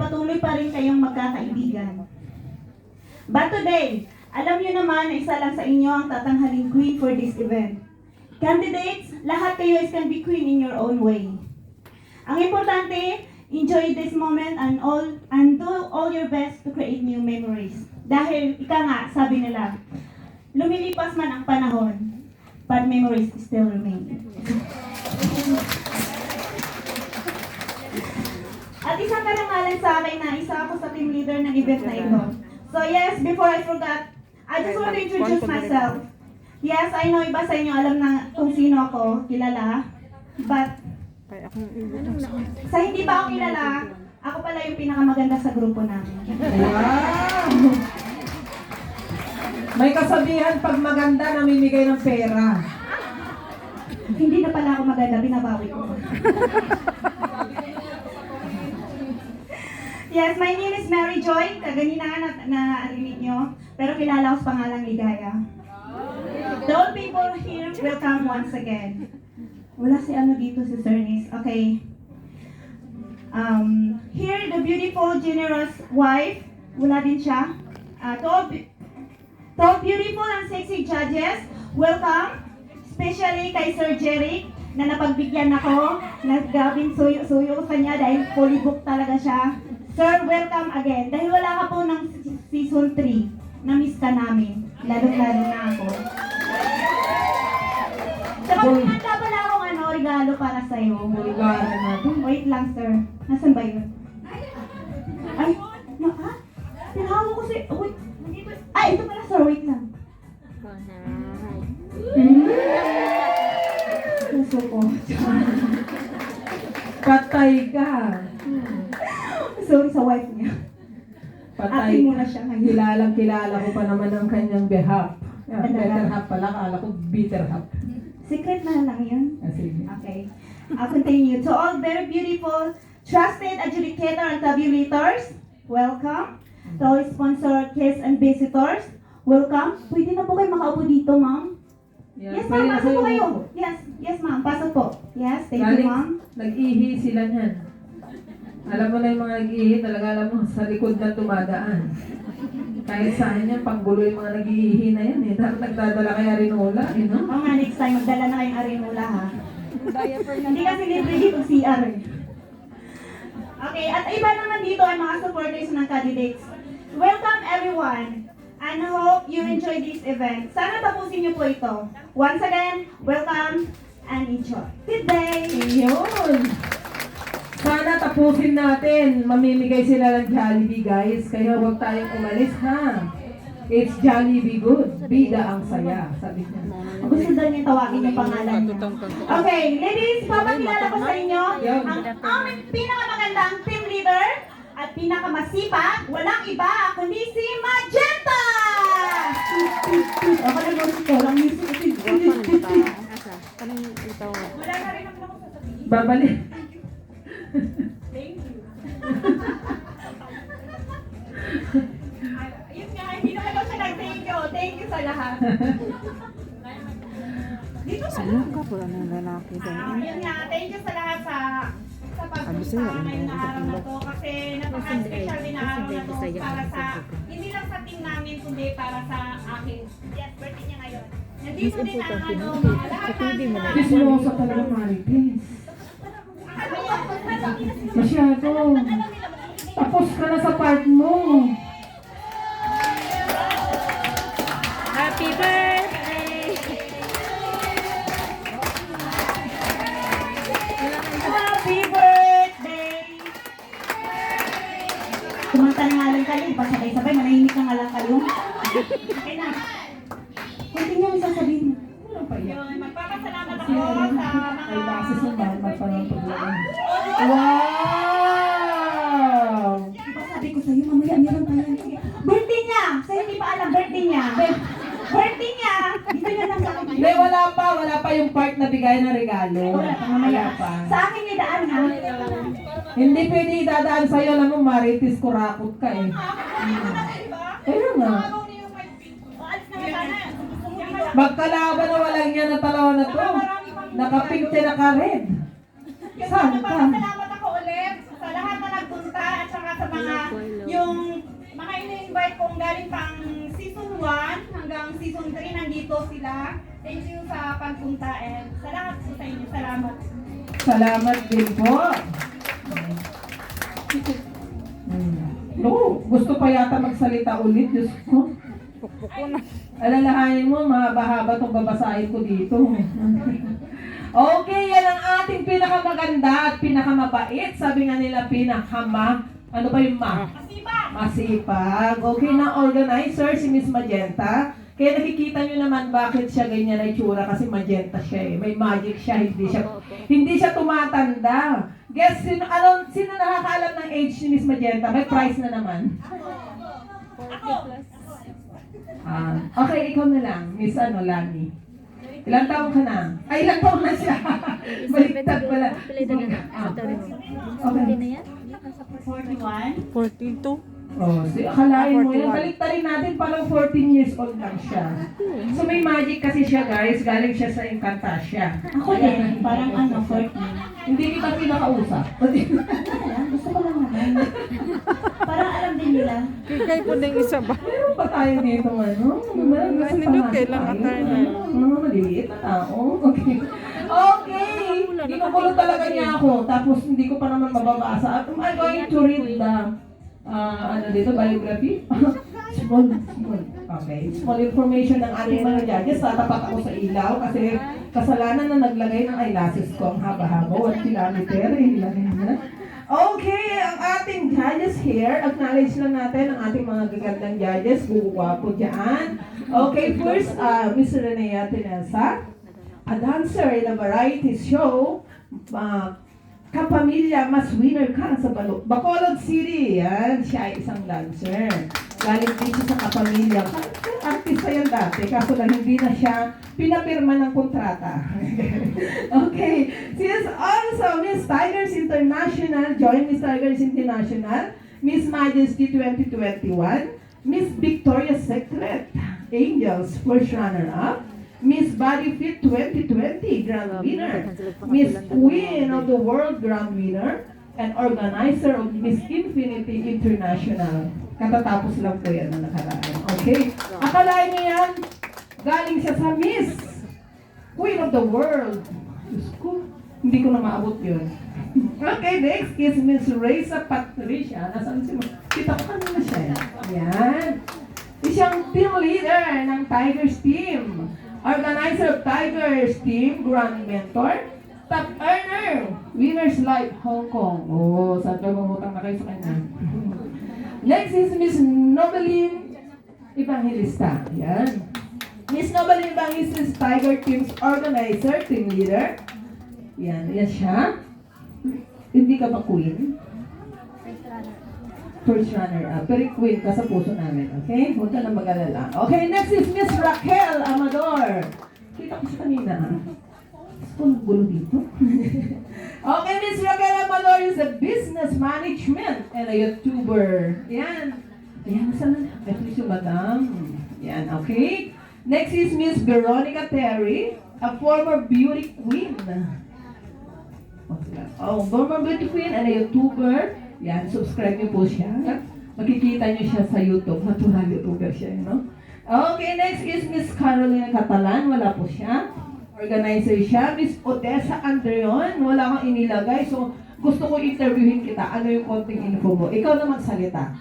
patuloy pa rin kayong magkakaibigan. But today, alam niyo naman na isa lang sa inyo ang tatanghaling queen for this event. Candidates, lahat kayo is can be queen in your own way. Ang importante, enjoy this moment and all and do all your best to create new memories. Dahil ika nga, sabi nila, lumilipas man ang panahon, but memories still remain. Isang karangalan sa akin na isa ako sa team leader ng event na ito. So yes, before I forgot, I just want to introduce myself. Yes, I know iba sa inyo alam na kung sino ako, kilala. But sa hindi pa ako kilala, ako pala yung pinakamaganda sa grupo namin. Wow! May kasabihan pag maganda, namimigay ng pera. hindi na pala ako maganda, binabawi ko. yes, my name is Mary Joy. Kaganina na, na narinig nyo. Pero kilala ko sa pangalang Ligaya. The old people here will come once again. Wala si ano dito, si Cernis. Okay. Um, here, the beautiful, generous wife. Wala din siya. Uh, to, to beautiful and sexy judges, welcome. Especially kay Sir Jeric, na napagbigyan ako. Naggabing suyo-suyo sa kanya dahil fully booked talaga siya. Sir, welcome again. Dahil wala ka po ng season 3, na-miss ka namin. Lalo-lalo na ako. Saka kumanda pala akong ano, regalo para sa'yo. Bulgaran natin. Wait lang, sir. Nasaan ba yun? Ay, na, ha? Tinawa ko si... Wait. Ay, ito pala, sir. Wait lang. Hmm? Puso ko. Patay ka. Sorry sa wife niya. Patay Akin ka. muna siya ngayon. Kilalang kilala ko pa naman ang kanyang behalf. Yeah, Talaga? better half pala, kala ko bitter half. Secret na lang yun. Ah, sige. Okay. I'll continue. To all very beautiful, trusted adjudicator and tabulators, welcome. To all sponsor, guests, and visitors, welcome. Pwede na po kayo makaupo dito, ma'am. Yes, ma'am. Pasok po kayo. Yes, yes, ma'am. Pasok po. Yes, thank you, ma'am. Nag-ihi sila niyan. Alam mo na yung mga nag-ihi, talaga alam mo, sa likod na tumadaan. Kahit saan yan, panggulo yung mga nag-ihi na yan eh. Dapat nagdadala kaya rin ula, eh, no? Oo nga, next time, magdala na kayong arinula, ha? Hindi kasi libre dito CR, eh. Okay, at iba naman dito ay mga supporters ng candidates. Welcome everyone! And hope you enjoy this event. Sana tapusin niyo po ito. Once again, welcome and enjoy. Good day! Yun! Sana tapusin natin. Mamimigay sila ng Jollibee, guys. Kaya huwag tayong umalis, ha? It's Jollibee good. Bida ang saya, sabi niya. Gusto daw niya tawagin yung pangalan niya. Okay, ladies, papakilala ko sa inyo ang aming pinakamagandang team leader at pinakamasipag, walang iba kundi si Magenta! Ako na yung ko, lang music. Wala na rin ako sasabihin. Babalik. Thank you. Ayun nga, hindi naman daw siya nag-thank you. Thank you sa lahat. Dito sa Alam ka po ng lalaki Ah, doon. yun nga, thank you sa lahat sa sa pagpunta ngayong araw na to kasi napaka-special din na araw na to para sa, hindi lang sa team namin kundi para sa akin. Yes, birthday niya ngayon. Nandito din ang ano, mga lahat ng Marites. Masyado. Tapos ka na sa part mo. Pasabay-sabay, manahimik na nga lang kayo. Okay na. Continue mo sasabihin mo. Pa yan? Yun, magpapasalamat ako sa ay base sa mga... pa. Wow! Diba sabi ko sa'yo, mamaya meron tayo. Birthday niya! Sa'yo hindi pa alam, birthday niya. Birthday niya! Dito niya lang sa akin. Hindi, wala pa. Wala pa yung part na bigay ng regalo. Wala pa, mamaya. Pa. Sa akin ni Daan ha. Hindi pwede idadaan sa'yo. Alam mo, maritis kurakot ka eh. Kaya nga. Magkalaban na walang yan na talawa na to. Nakapink na naka-red. Saan ka? Salamat ako ulit sa lahat na nagpunta at saka sa mga galing pang season 1 hanggang season 3 nandito sila. Thank you sa pagpunta and salamat po sa inyo. Salamat. Salamat din po. No, gusto pa yata magsalita ulit. Diyos ko. Alalahanin mo, mahaba-haba itong babasahin ko dito. okay, yan ang ating pinakamaganda at pinakamabait. Sabi nga nila, pinakama, ano ba yung ma? Masipag! Masipag. Okay na organizer, si Miss Magenta. Kaya nakikita nyo naman bakit siya ganyan na itsura kasi magenta siya eh. May magic siya, hindi siya hindi siya tumatanda. Guess sino ano sino nakakaalam ng age ni Miss Magenta? May prize na naman. Ah, okay, ikaw na lang, Miss ano, Lani. Ilang taon ka na? Ay, ilang taon na siya. Baliktad pala. Ah, okay. 41. 42. Oh, si akalain mo yan. Baliktarin natin, parang 14 years old lang siya. So may magic kasi siya guys, galing siya sa Encantasia. Ako din, parang ano, 14. Hindi kita pinakausap. Alam, gusto ko lang naman. Parang alam din nila. Kikay po din isa ba? Meron pa tayo dito ano? Mas nindot kailangan tayo na. Mga maliliit na tao. Okay. Okay! Ginugulo talaga niya ako. Tapos hindi ko pa naman mababasa. I'm going to read the ah, ano dito, biography. small, small. Okay. Small information ng ating mga judges. Tatapat ako sa ilaw kasi kasalanan na naglagay ng eyelashes ko. Ang haba-haba. One kilometer. Ilagay na. Okay, ang ating judges here, acknowledge lang natin ang ating mga gagandang judges, guguwapo dyan. Okay, first, uh, Miss Renea Tinesa, a dancer in a variety show, uh, kapamilya, mas winner ka sa Balo- Bacolod City. Yan, siya ay isang dancer. Galing din siya sa kapamilya. Artista yan dati, kaso lang hindi na siya pinapirma ng kontrata. okay. She is also Miss Tigers International, join Miss Tigers International, Miss Majesty 2021, Miss Victoria's Secret, Angels, first runner-up, Body Fit 2020, grand winner, Miss Queen of the World, grand winner, and organizer of Miss Infinity International. Katatapos lang po yan na nakaraan. Okay? Akalain niyo yan, galing siya sa Miss Queen of the World. Diyos ko, hindi ko na maabot yun. Okay, next is Miss Reza Patricia. Nasaan si Kita ko kanina siya. Yan. Siyang team leader ng Tigers team. Organizer of Tigers team, Grand Mentor. Top earner, Winners Life Hong Kong. Oh, saan ka bumutang na kayo sa kanya? Next is Miss Nobeline Evangelista. Yan. Miss Nobeline Evangelista is Tiger Team's organizer, team leader. Yan, yan siya. Hindi ka ba queen? First runner up. Pero queen ka sa puso namin, okay? Huwag ka na mag-alala. Okay, next is Miss Raquel Amador. Kita ko siya kanina. Gusto ko gulo dito. okay, Miss Raquel Amador is a business management and a YouTuber. Yan. Ayan, saan na? Ito si Madam. Yan, okay? Next is Miss Veronica Terry, a former beauty queen. Oh, former beauty queen and a YouTuber. Yan, subscribe niyo po siya. Makikita niyo siya sa YouTube. Natural YouTuber siya, you know? Okay, next is Miss Carolina Catalan. Wala po siya. Organizer siya. Miss Odessa Andreon. Wala kang inilagay. So, gusto ko interviewin kita. Ano yung konting info mo? Ikaw na magsalita.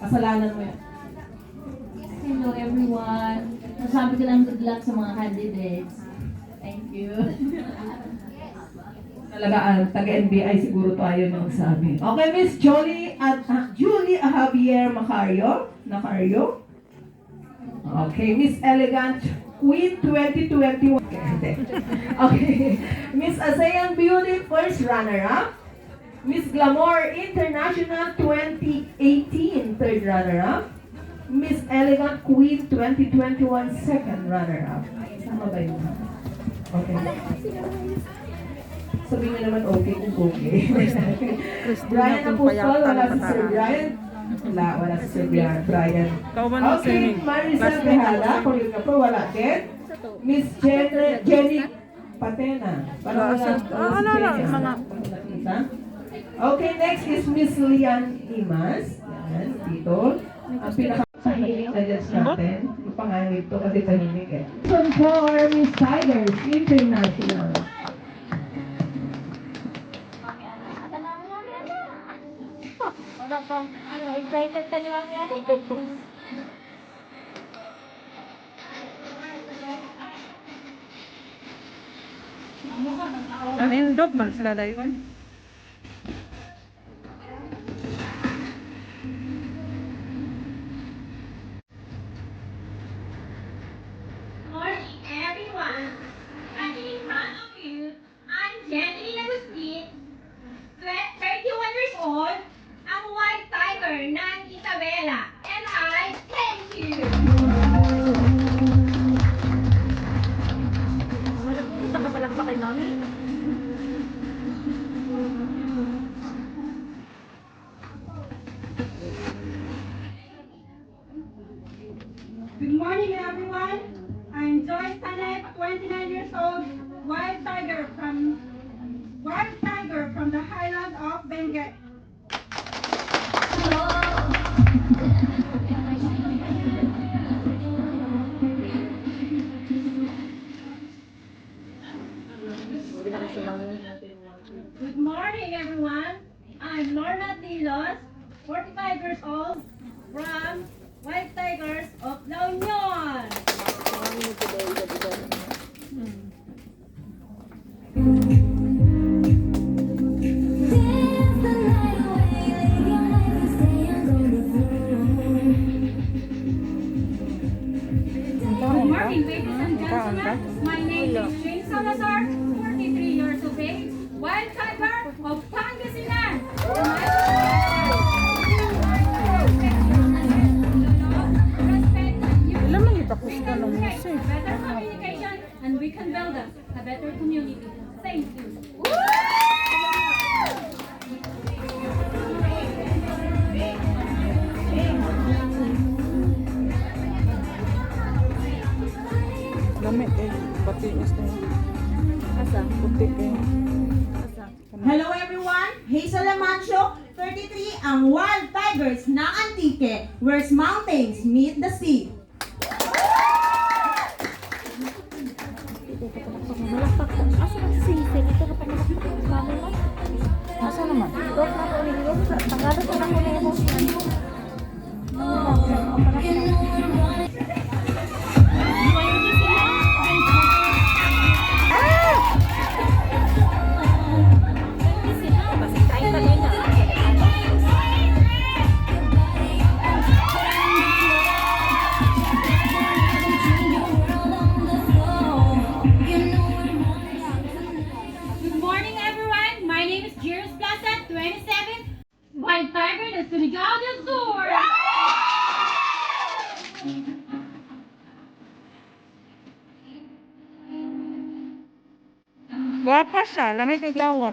Kasalanan mo yan. Hello everyone. Masabi ko lang good luck sa mga candidates. Thank you. Talaga, ah, taga-NBI siguro tayo na magsabi. Okay, Miss Jolie at ah, Julie Javier Macario. Macario. Okay, Miss Elegant Queen 2021. Okay. Miss Asayan Beauty, first runner-up. Miss Glamour International 2018, third runner-up. Miss Elegant Queen 2021, second runner-up. Tama ba yun? Okay. Sabi niya naman, okay kung okay. Brian Apostol, wala si Sir Brian. Wala, wala si Sir Brian. Brian. Okay, Maricel Behala, choreographer, wala din. Miss Jen Jenny Patena. Wala, wala. Ah, ano, mga... Okay, next is Miss Lian Imas. Yan, dito. Ang pinaka sa hiling suggest natin. Pangalit to kasi tahimik eh. Season 4, Miss Tigers International. Mukhang, ano, excited ka ni Mami Ari. Ano Ang indog man sila dayon. products, a better community. Thank you. Lamit. Pati is na. Asa? Putik. Asa? Hello everyone! Hazel Amancio, 33, ang Wild Tigers ng Antique, where mountains meet the sea. แล้วไ我